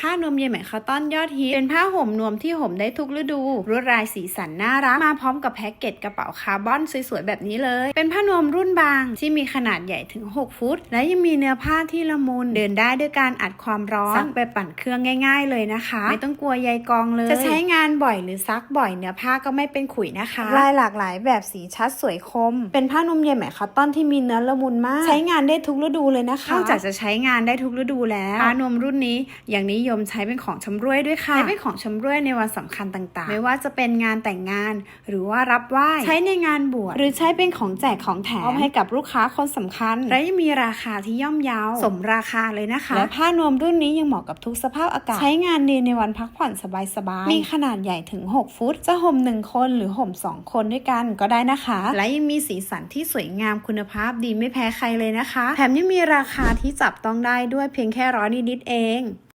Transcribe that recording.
ผ้านวมเยไหมคาตอนยอดฮิตเป็นผ้าห่มนวมที่ห่มได้ทุกฤดูลวดลายสีสันน่ารักมาพร้อมกับแพ็กเกจกระเป๋าคาร์บอนสวยๆแบบนี้เลย เป็นผ้านวมรุ่นบางที่มีขนาดใหญ่ถึง 6 ฟุต และยังมีเนื้อผ้าที่ละมุนเดินได้ด้วยการอัดความร้อนซักไปปั่นเครื่องง่าย ๆ เลยนะคะ ไม่ต้องกลัวใยกองเลย จะใช้งานบ่อยหรือซักบ่อยเนื้อผ้าก็ไม่เป็นขุยนะคะลายหลากหลายแบบสีชัดสวยคม เป็นผ้านวมเยไหมคาตอนที่มีเนื้อละมุนมาก ใช้งานได้ทุกฤดูเลยนะคะนอกจากจะใช้งานได้ทุกฤดูแล้วผ้านวมรุ่นนี้ยังนิยมใช้เป็นของชำร่วยด้วยค่ะใช้เป็นของชำร่วยในวันสำคัญต่างๆ ไม่ว่าจะเป็นงานแต่งงาน หรือว่ารับไหว้ใช้ในงานบวชหรือใช้เป็นของแจกของแถมมอบให้กับลูกค้าคนสำคัญ และยังมีราคาที่ย่อมเยาสมราคาเลยนะคะ และผ้านวมรุ่นนี้ยังเหมาะกับทุกสภาพอากาศ ใช้งานดีในวันพักผ่อนสบายๆมีขนาดใหญ่ถึง 6 ฟุต จะห่ม 1 คนหรือห่ม 2 คนด้วยกันก็ได้นะคะ และยังมีสีสันที่สวยงามคุณภาพดีไม่แพ้ใครเลยนะคะ แถมยังมีราคาที่จับต้องได้ด้วยเพียงแค่ร้อยนิดๆเอง